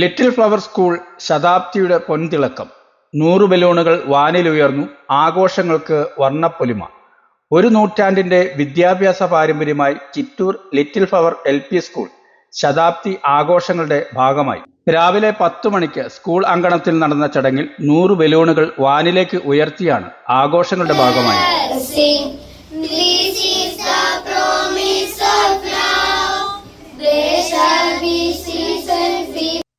Little flower school ശതാബ്ദിയുടെ പൊൻതിളക്കം. നൂറ് ബലൂണുകൾ വാനിലുയർന്നു. ആഘോഷങ്ങൾക്ക് വർണപ്പൊലിമ. ഒരു നൂറ്റാണ്ടിന്റെ വിദ്യാഭ്യാസ പാരമ്പര്യമായി Chittur little flower L P school ശതാബ്ദി ആഘോഷങ്ങളുടെ ഭാഗമായി. രാവിലെ പത്തു മണിക്ക് സ്കൂൾ അങ്കണത്തിൽ നടന്ന ചടങ്ങിൽ നൂറ് ബലൂണുകൾ വാനിലേക്ക് ഉയർത്തിയാണ് ആഘോഷങ്ങളുടെ ഭാഗമായി.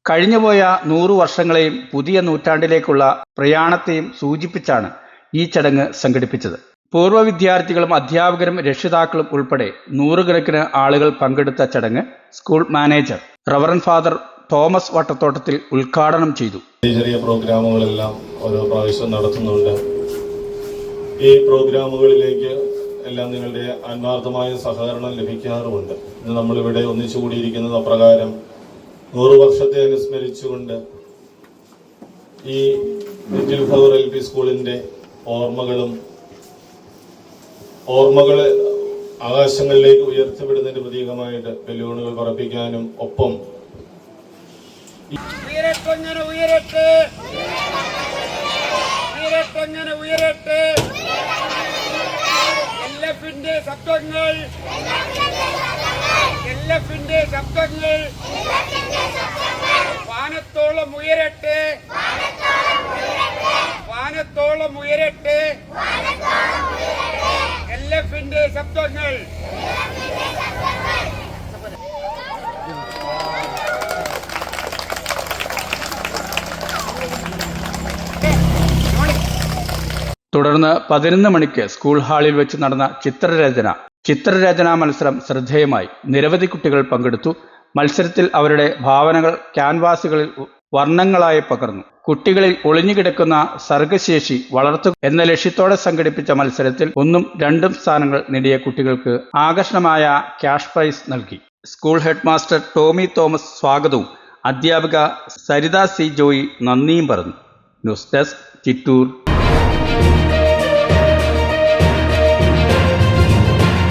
കഴിഞ്ഞുപോയ നൂറു വർഷങ്ങളെയും പുതിയ നൂറ്റാണ്ടിലേക്കുള്ള പ്രയാണത്തെയും സൂചിപ്പിച്ചാണ് ഈ ചടങ്ങ് സംഘടിപ്പിച്ചത്. പൂർവ വിദ്യാർത്ഥികളും അധ്യാപകരും രക്ഷിതാക്കളും ഉൾപ്പെടെ നൂറുകണക്കിന് ആളുകൾ പങ്കെടുത്ത ചടങ്ങ് school manager reverend father Thomas Vattathottathil ഉദ്ഘാടനം ചെയ്തു. ചെറിയ പ്രോഗ്രാമുകളെല്ലാം ഓരോ പ്രാവശ്യം നടത്തുന്നുണ്ട്. ഈ പ്രോഗ്രാമുകളിലേക്ക് എല്ലാം നിങ്ങളുടെ ആത്മാർത്ഥമായ സഹകരണം ലഭിക്കാറുമുണ്ട്. ഇന്ന് നമ്മളിവിടെ ഒന്നിച്ചു കൂടിയിരിക്കുന്നത് അപ്രകാരം നൂറ് വർഷത്തെ അനുസ്മരിച്ചുകൊണ്ട് ഈ ലിറ്റിൽ ഫ്ലവർ എൽ പി സ്കൂളിന്റെ ഓർമ്മകളും ഓർമ്മകൾ ആകാശങ്ങളിലേക്ക് ഉയർത്തിവിടുന്നതിന്റെ പ്രതീകമായിട്ട് ബലൂണുകൾ പറപ്പിക്കാനും ഒപ്പം ഉയരട്ടെ. ഉയരട്ടെങ്ങനെ ഉയരട്ടെ. എല്ലഫിന്റെ ശബ്ദങ്ങൾ. എല്ലഫിന്റെ ശബ്ദങ്ങൾ. വാനത്തോളം ഉയരട്ടെ. വാനത്തോളം ഉയരട്ടെ. ശബ്ദങ്ങൾ. തുടർന്ന് പതിനൊന്ന് മണിക്ക് സ്കൂൾ ഹാളിൽ വെച്ച് നടന്ന ചിത്രരചന. ചിത്രരചനാ മത്സരം ശ്രദ്ധേയമായി. നിരവധി കുട്ടികൾ പങ്കെടുത്തു. മത്സരത്തിൽ അവരുടെ ഭാവനകൾ ക്യാൻവാസുകളിൽ വർണങ്ങളായി പകർന്നു. കുട്ടികളിൽ ഒളിഞ്ഞുകിടക്കുന്ന സർഗശേഷി വളർത്തു എന്ന ലക്ഷ്യത്തോടെ സംഘടിപ്പിച്ച മത്സരത്തിൽ ഒന്നും രണ്ടും സ്ഥാനങ്ങൾ നേടിയ കുട്ടികൾക്ക് ആകർഷണമായ ക്യാഷ് പ്രൈസ് നൽകി. സ്കൂൾ ഹെഡ്മാസ്റ്റർ ടോമി തോമസ് സ്വാഗതവും അധ്യാപിക സരിത സി ജോയി നന്ദിയും പറഞ്ഞു. News desk Chittur.